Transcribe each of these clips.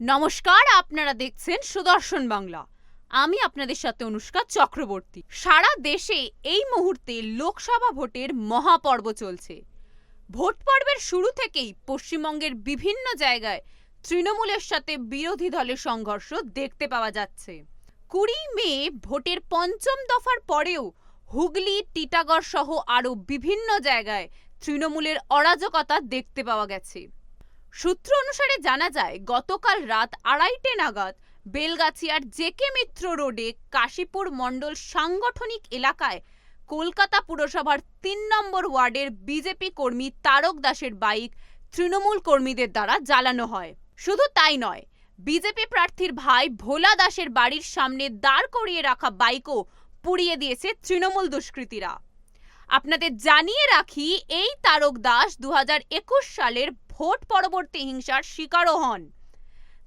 নমস্কার, আপনারা দেখছেন সুদর্শন বাংলা। আমি আপনাদের সাথে অনুষ্কা চক্রবর্তী। সারা দেশে এই মুহূর্তে লোকসভা ভোটের মহাপর্ব চলছে। ভোট পর্বের শুরু থেকেই পশ্চিমবঙ্গের বিভিন্ন জায়গায় তৃণমূলের সাথে বিরোধী দলের সংঘর্ষ দেখতে পাওয়া যাচ্ছে। কুড়ি মে ভোটের পঞ্চম দফার পরেও হুগলি, টিটাগড় সহ আরও বিভিন্ন জায়গায় তৃণমূলের অরাজকতা দেখতে পাওয়া গেছে। সূত্র অনুসারে জানা যায়, গতকাল রাত আড়াইটে নাগাদ বেলগাছিয়ার জেকে মিত্র রোডে কাশীপুর মণ্ডল সাংগঠনিক এলাকায় কলকাতা পুরসভার তিন নম্বর ওয়ার্ডের বিজেপি কর্মী তারক দাসের বাইক তৃণমূল কর্মীদের দ্বারা জ্বালানো হয়। শুধু তাই নয়, বিজেপি প্রার্থীর ভাই ভোলা দাসের বাড়ির সামনে দাঁড় করিয়ে রাখা বাইকও পুড়িয়ে দিয়েছে তৃণমূল দুষ্কৃতীরা। আপনাদের জানিয়ে রাখি, এই তারক দাস দু হাজার একুশ সালের ভোট পরবর্তী হিংসার শিকারও হন।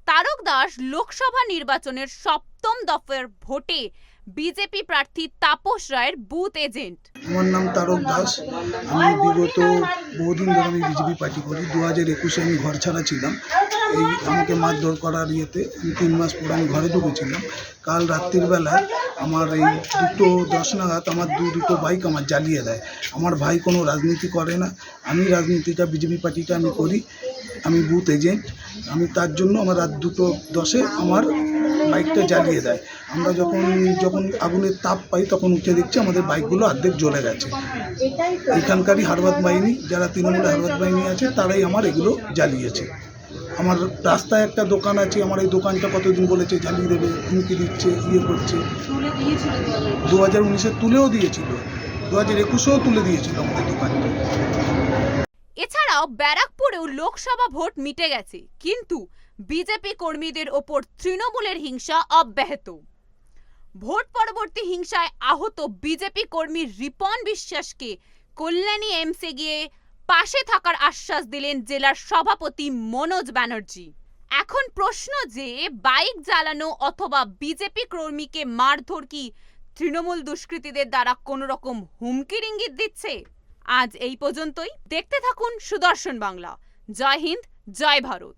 তারক দাস লোকসভা নির্বাচনের সপ্তম দফের ভোটে বিজেপি প্রার্থী তাপস রায়ের বুথ এজেন্ট। আমার নাম তারক দাস। আমি বিগত বহুদিন ধরে আমি বিজেপি পার্টি করি। দু হাজার একুশে আমি ঘর ছাড়া ছিলাম। এই আমাকে মারধর করার ইয়েতে আমি তিন মাস পর আমি ঘরে ঢুকেছিলাম। কাল রাত্রির বেলায় আমার এই দুটো দশ নাগাদ আমার দু দুটো বাইক আমার জ্বালিয়ে দেয়। আমার ভাই কোনো রাজনীতি করে না। আমি রাজনীতিটা, বিজেপি পার্টিটা আমি করি। আমি বুথ এজেন্ট আমি তার জন্য আমার রাত দুটো দশে আমার বাইকটা জ্বালিয়ে দেয়। আমরা যখন যখন আগুনের তাপ পাই তখন উঠে দেখছি আমাদের বাইকগুলো অর্ধেক জ্বলে গেছে। এখানকারই হারবাদ বাহিনী, যারা তৃণমূলের হারবাদ বাহিনী আছে, তারাই আমার এগুলো জ্বালিয়েছে। আমার রাস্তায় একটা দোকান আছে আমার এই দোকানটা কতদিন বলেছে জ্বালিয়ে দেবে হুমকি দিচ্ছে ইয়ে করছে। দু হাজার উনিশে তুলেও দিয়েছিল। দু হাজার একুশেও তুলে দিয়েছিল আমাদের দোকানটা। এছাড়াও ব্যারাকপুরেও লোকসভা ভোট মিটে গেছে কিন্তু বিজেপি কর্মীদের ওপর তৃণমূলের হিংসা অব্যাহত। ভোট পরবর্তী হিংসায় আহত বিজেপি কর্মী রিপন বিশ্বাসকে কল্যাণী এমসে গিয়ে পাশে থাকার আশ্বাস দিলেন জেলার সভাপতি মনোজ ব্যানার্জি। এখন প্রশ্ন যে, বাইক জ্বালানো অথবা বিজেপি কর্মীকে মারধর কি তৃণমূল দুষ্কৃতীদের দ্বারা কোনো রকম হুমকির ইঙ্গিত দিচ্ছে? আজ এই পর্যন্তই। দেখতে থাকুন সুদর্শন বাংলা। জয় হিন্দ, জয় ভারত।